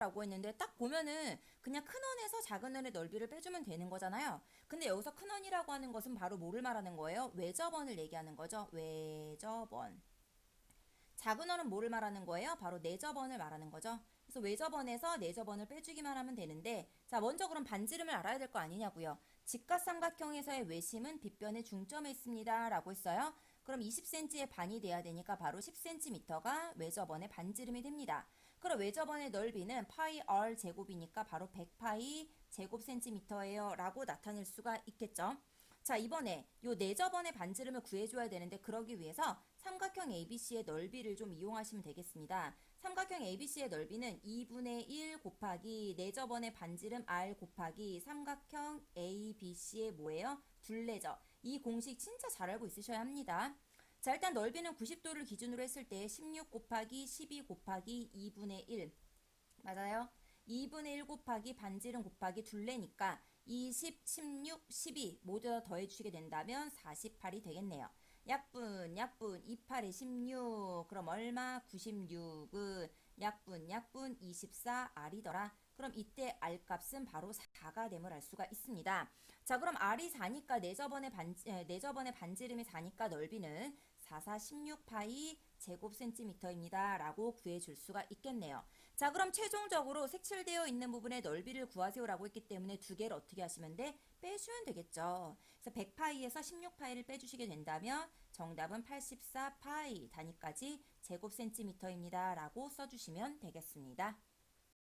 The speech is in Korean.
라고 했는데 딱 보면은 그냥 큰 원에서 작은 원의 넓이를 빼주면 되는 거잖아요. 근데 여기서 큰 원이라고 하는 것은 바로 뭐를 말하는 거예요? 외접원을 얘기하는 거죠. 외접원. 작은 원은 뭐를 말하는 거예요? 바로 내접원을 말하는 거죠. 그래서 외접원에서 내접원을 빼주기만 하면 되는데 자 먼저 그럼 반지름을 알아야 될 거 아니냐고요. 직각삼각형에서의 외심은 빗변의 중점에 있습니다. 라고 했어요. 그럼 20cm의 반이 돼야 되니까 바로 10cm가 외접원의 반지름이 됩니다. 그럼 외접원의 넓이는 파이 r 제곱이니까 바로 100파이 제곱 센티미터예요. 라고 나타낼 수가 있겠죠. 자 이번에 요 내접원의 반지름을 구해줘야 되는데 그러기 위해서 삼각형 ABC의 넓이를 좀 이용하시면 되겠습니다. 삼각형 ABC의 넓이는 2분의 1 곱하기 내접원의 반지름 R 곱하기 삼각형 ABC의 뭐예요? 둘레죠. 이 공식 진짜 잘 알고 있으셔야 합니다. 자 일단 넓이는 90도를 기준으로 했을 때 16 곱하기 12 곱하기 2분의 1 맞아요? 2분의 1 곱하기 반지름 곱하기 둘레니까 20, 16, 12 모두 다 더해주시게 된다면 48이 되겠네요. 약분, 약분, 28에 16. 그럼 얼마? 96은 약분, 약분 24R이더라. 그럼 이때 R 값은 바로 4가 됨을 알 수가 있습니다. 자, 그럼 R이 4니까 내저번의 반, 에, 내저번의 반지름이 4니까 넓이는 44, 16파이 제곱 센티미터입니다. 라고 구해줄 수가 있겠네요. 자, 그럼 최종적으로 색칠되어 있는 부분의 넓이를 구하세요라고 했기 때문에 두 개를 어떻게 하시면 돼? 빼주면 되겠죠. 그래서 100파이에서 16파이를 빼주시게 된다면 정답은 84파이 단위까지 제곱 센티미터입니다. 라고 써주시면 되겠습니다.